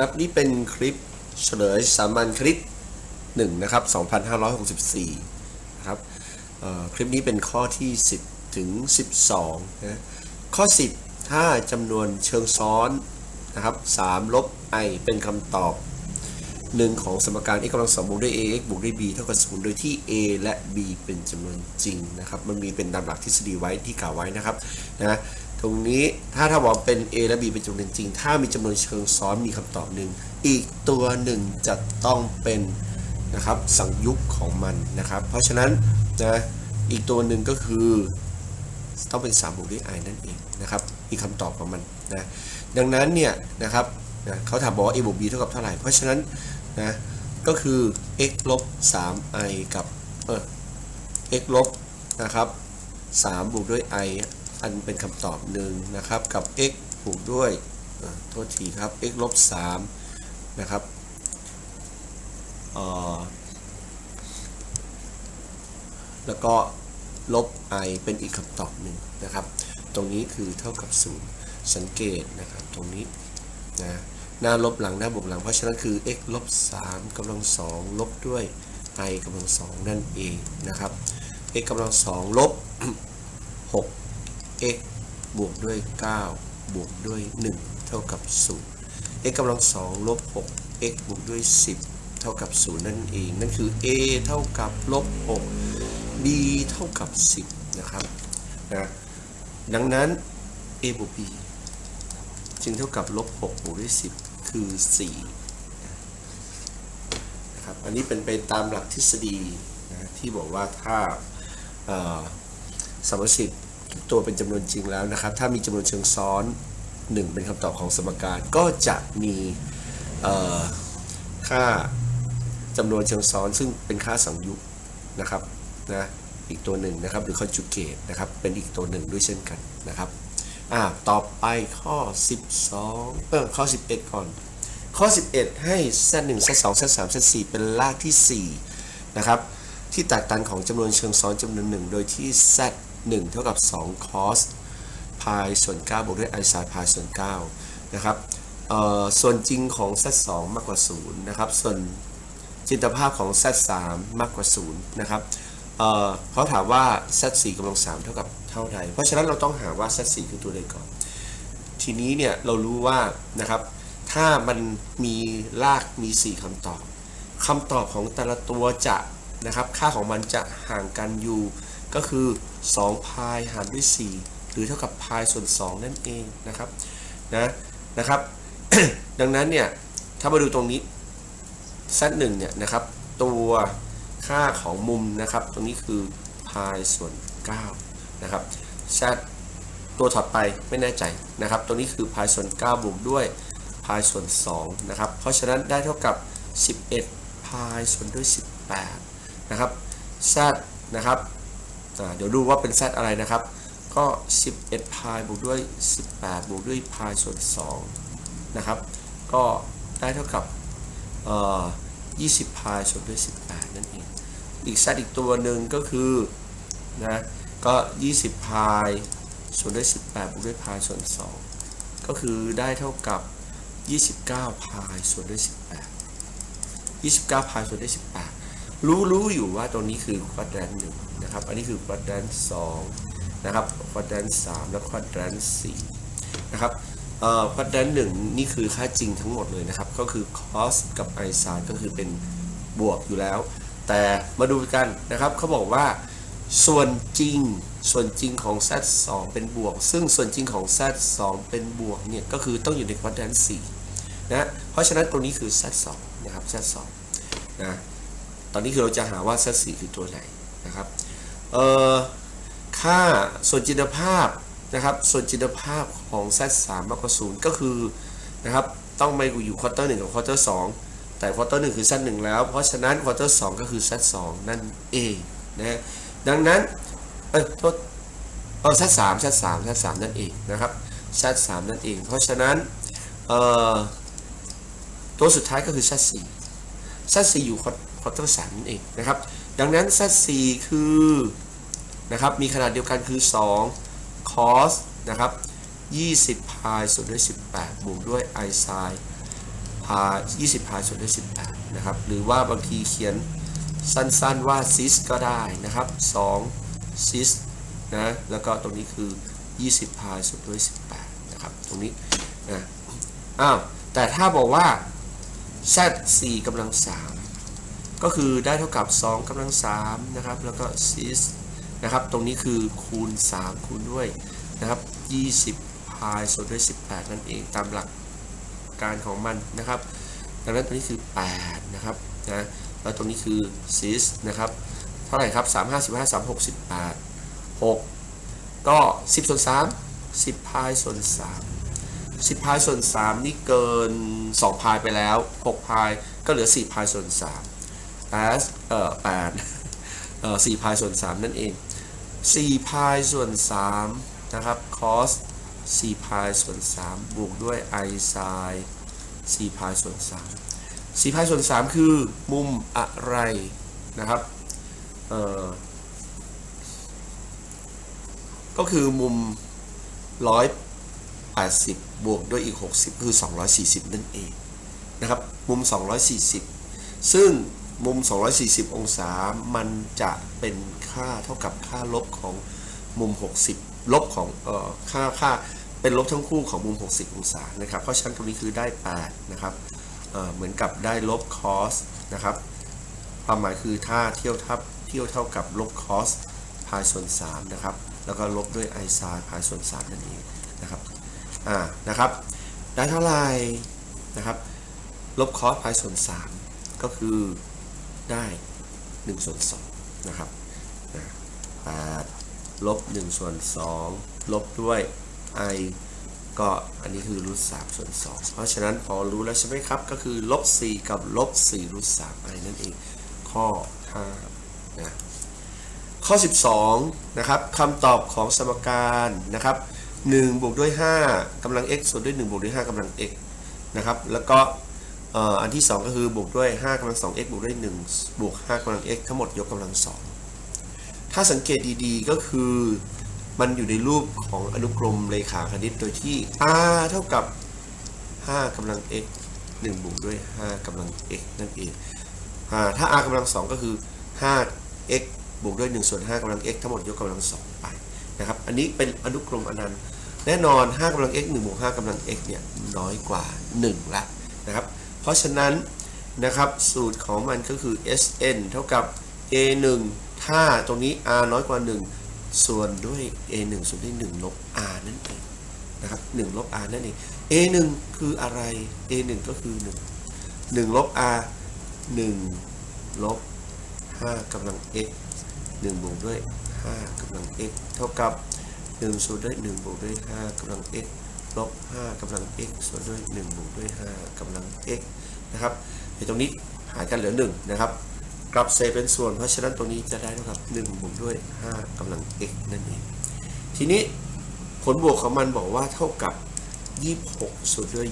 ครับนี่เป็นคลิปเฉลยสามัญคลิป1นะครับ2564นะครับเอ่อคลิปนี้เป็นข้อที่ 10 ถึง 12นะข้อ 10 ถ้าจำนวนเชิงซ้อนนะครับ3ลบ i เป็นคำตอบ1ของสมการ x กำลังสองบวกด้วย ax บวกด้วย b เท่ากับ0โดยที่ a และ b เป็นจำนวนจริงนะครับ มันมีเป็นตามหลักทฤษฎีไว้ที่กล่าวไว้นะครับนะ ตรงนี้ถ้าถ้าบอกเป็น a และ b เป็นจำนวนจริง ถ้ามีจำนวนเชิงซ้อนมีคำตอบหนึ่ง อีกตัวหนึ่งจะต้องเป็นนะครับสังยุกของมันนะครับ เพราะฉะนั้นนะอีกตัวหนึ่งก็คือต้องเป็น3บวกด้วย i นั่นเองนะครับมีคำตอบของมันนะดังนั้นเนี่ยนะครับนะเขาถามบอกว่า a บวก b เท่ากับเท่าไหร่ เพราะฉะนั้นนะก็คือ x ลบ 3i กับเออ x ลบนะครับ3บวกด้วย i อันเป็นคำตอบหนึ่งนะครับ กับ x บวกด้วยโทษทีครับ x ลบ3นะครับอ่อแล้วก็ลบ i เป็นอีกคำตอบหนึ่งนะครับ ตรงนี้คือเท่ากับ 0 สังเกตนะครับ ตรงนี้นะหน้าลบหลังหน้าบวกหลัง เพราะฉะนั้นคือ x ลบ3กำลัง2ลบด้วย i กำลัง2นั่นเองนะครับ x กำลัง2ลบ 6 x บวกด้วย 9 บวกด้วย 1 เท่ากับ 0 x กำลัง2ลบ 6 x บวกด้วย 10 เท่ากับ 0 นั่นเอง นั่นคือ a เท่ากับลบ 6 b เท่ากับ 10 นะครับนะดังนั้น a บวก b จึงเท่ากับลบ 6 บวกด้วย 10 คือ 4 นะครับ อันนี้เป็นไปตามหลักทฤษฎีนะที่บอกว่าถ้าสมมติทุก ตัวเป็นจำนวนจริงแล้วนะครับ ถ้ามีจำนวนเชิงซ้อน 1 เป็นคำตอบของสมการ ก็จะมีค่าจำนวนเชิงซ้อน ซึ่งเป็นค่าสังยุกนะครับนะอีกตัวหนึ่งนะครับ หรือ conjugate นะครับ เป็นอีกตัวหนึ่งด้วยเช่นกันนะครับอ่าต่อไปข้อ 12 เออข้อ 11 ก่อน ข้อ 11 ให้ z 1 z 2 z 3 z 4 เป็นรากที่ 4 นะครับ ที่แตกตันของจำนวนเชิงซ้อนจำนวนหนึ่งโดยที่ z 1 เท่ากับ2 cos พายส่วน 9 บวกด้วย i sin พายส่วน 9 นะครับส่วนจริงของ z 2 มากกว่า 0 นะครับ ส่วนจินตภาพของ z 3 มากกว่า 0 นะครับเอ่อเขาถามว่า z 4 กำลัง 3 เท่ากับเท่าใด เพราะฉะนั้นเราต้องหาว่า z 4 คือตัวใดก่อน ทีนี้เนี่ยเรารู้ว่านะครับ ถ้ามันมีรากมี 4คำตอบคำตอบของแต่ละตัวจะนะครับ ค่าของมันจะห่างกันอยู่ก็คือ 2พายหารด้วย 4 หรือเท่ากับพายส่วน 2 นั่นเองนะครับนะนะครับ ดังนั้นเนี่ยถ้ามาดูตรงนี้ z 1เนี่ยนะครับ ตัวค่าของมุมนะครับ ตรงนี้คือพายส่วน9นะครับ z ตัวถัดไปไม่แน่ใจนะครับตัวนี้คือพายส่วน 9 บวกด้วยพายส่วน2นะครับ เพราะฉะนั้นได้เท่ากับ 11พายส่วนด้วย 18 นะครับ z นะครับ เดี๋ยวดูว่าเป็น z อะไรนะครับ ก็ 11พายบวกด้วย 18 บวกด้วยพายส่วน2นะครับ ก็ได้เท่ากับเอ่อ20พายส่วนด้วย 18 นั่นเอง อีก z อีกตัวหนึ่งก็คือนะก็ 20พายส่วนด้วย 18 บวกด้วยพายส่วน 2 ก็คือได้เท่ากับ 29พายส่วนด้วย 18 29พายส่วนด้วย 18 รู้รู้อยู่ว่าตรงนี้คือควอดแรนต์หนึ่งนะครับ อันนี้คือควอดแรนต์สองนะครับควอดแรนต์สามและควอดแรนต์สี่นะครับควอดแรนต์หนึ่งนี่คือค่าจริงทั้งหมดเลยนะครับ ก็คือ cos กับ i sin ก็คือเป็นบวกอยู่แล้ว แต่มาดูกันนะครับเขาบอกว่าส่วนจริงส่วนจริงของ z 2 เป็นบวก ซึ่งส่วนจริงของ z 2 เป็นบวกเนี่ยก็คือต้องอยู่ในควอดแรนต์4นะ เพราะฉะนั้นตรงนี้คือ z 2 นะครับ z 2 นะ ตอนนี้คือเราจะหาว่า z 4คือตัวไหนนะครับเอ่อค่าส่วนจินตภาพนะครับส่วนจินตภาพของ z 3มมากกว่า0ก็คือนะครับต้องไปอยู่ควอเตอร์1กับควอเตอร์2แต่ควอเตอร์1คือ z 1แล้ว เพราะฉะนั้นควอเตอร์2ก็คือ z 2นั่นเองนะดังนั้นเอ้ยโทษเออ z 3 z 3 z 3นั่นเองนะครับ z 3นั่นเอง เพราะฉะนั้นเอ่อตัวสุดท้ายก็คือ z 4 z 4อยู่ควอเตอร์3นั่นเองนะครับ ดังนั้น z 4 คือนะครับมีขนาดเดียวกันคือ 2 cos นะครับ 20 พายส่วนด้วย 18 บวกด้วย i sin พาย20 พายส่วนด้วย 18 นะครับ หรือว่าบางทีเขียนสั้นๆว่าซิสก็ได้นะครับ2ซิสนะ แล้วก็ตรงนี้คือ 20 พายส่วนด้วย 18 นะครับ ตรงนี้นะอ้าวแต่ถ้าบอกว่า z 4กำลัง3 ก็คือได้เท่ากับ 2กำลัง3นะครับ แล้วก็ซิสนะครับ ตรงนี้คือคูณ 3 คูณด้วยนะครับ 20 พายส่วนด้วย 18 นั่นเองตามหลักการของมันนะครับ ดังนั้นตรงนี้คือ 8 นะครับนะแล้วตรงนี้คือซิสนะครับ เท่าไหร่ครับ 3 5 15 3 6 18 6 ก็ 10 ส่วน 3 10 พายส่วน 3 10 พายส่วน 3 นี่เกิน 2 พายไปแล้ว 6 พายก็เหลือ 4 พายส่วน 3 as เอ่อ8เอ่อ4พายส่วน 3 นั่นเอง4พายส่วน3นะครับ cos 4พายส่วน 3 บวกด้วย i sin 4พายส่วน 3 4พายส่วน 3 คือมุมอะไรนะครับเอ่อก็คือมุม 180 บวกด้วยอีก 60 คือ 240 นั่นเองนะครับ มุม 240 ซึ่ง มุม 240 องศา มันจะเป็นค่าเท่ากับค่าลบของมุม 60 ลบของเอ่อค่าค่าเป็นลบทั้งคู่ของมุม 60 องศานะครับ เพราะฉะนั้นตรงนี้คือได้ 8 นะครับเอ่อเหมือนกับได้ลบ cos นะครับความหมายคือถ้าเที่ยวทับเที่ยวเท่ากับลบ cos พายส่วน 3 นะครับ แล้วก็ลบด้วย i sin พายส่วน 3 นั่นเองนะครับอ่านะครับ ได้เท่าไหร่นะครับ ลบ cos พายส่วน 3 ก็คือ ได้1ส่วน2นะครับ8ลบ1ส่วน2ลบด้วย i ก็อันนี้คือรูท3ส่วน2เพราะฉะนั้นพอรู้แล้วใช่ไหมครับ ก็คือลบ4กับลบ4รูท3 i นั่นเอง ข้อ5นะข้อ12นะครับคำตอบของสมการนะครับ1บวกด้วย5กำลัง x ส่วนด้วย1บวกด้วย5กำลัง x นะครับแล้วก็ อันที่ 2 ก็คือบวกด้วย5กำลัง 2x บวกด้วย1บวก5กำลัง x ทั้งหมดยกกำลัง 2 ถ้าสังเกตดีๆก็คือมันอยู่ในรูปของอนุกรมเรขาคณิตโดยที่ r เท่ากับ 5กำลัง x 1บวกด้วย 5กำลัง x นั่นเองอ่าถ้า r กำลัง 2 ก็คือ 5x บวกด้วย1ส่วน5กำลัง x ทั้งหมดยกกำลัง 2 ไปนะครับ อันนี้เป็นอนุกรมอนันต์ แน่นอน 5กำลัง x 1บวก5กำลัง x เนี่ยน้อยกว่า 1 ละนะครับ เพราะฉะนั้นนะครับสูตรของมันก็คือ Sn เท่ากับ a 1 ถ้าตรงนี้ r น้อยกว่า 1 ส่วนด้วย a 1 ส่วนด้วย1ลบ r นั่นเองนะครับ1ลบ r นั่นเอง a 1 คืออะไร a 1 ก็คือ 1 1ลบ r 1ลบ5กำลัง x 1บวกด้วย5กำลัง x เท่ากับ 1 ส่วนด้วย 1บวกด้วย5กำลัง x ลบ5กำลัง x ส่วนด้วย1บวกด้วย5กำลัง x นะครับในตรงนี้หารกันเหลือ1นะครับกลับเศษเป็นส่วน เพราะฉะนั้นตรงนี้จะได้เท่ากับ1บวกด้วย5กำลัง x นั่นเองทีนี้ผลบวกของมันบอกว่าเท่ากับ 26 ส่วนด้วย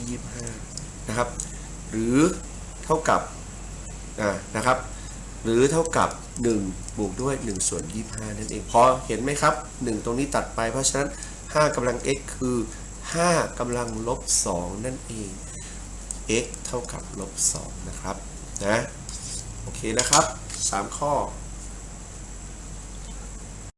25 นะครับ หรือเท่ากับนะครับ หรือเท่ากับ 1 บวกด้วย 1 ส่วน 25 นั่นเองพอเห็นไหมครับ 1 ตรงนี้ตัดไปเพราะฉะนั้น 5กำลัง x คือ 5กำลังลบ 2 นั่นเอง x เท่ากับลบ 2 นะครับ นะ โอเคนะครับ 3 ข้อ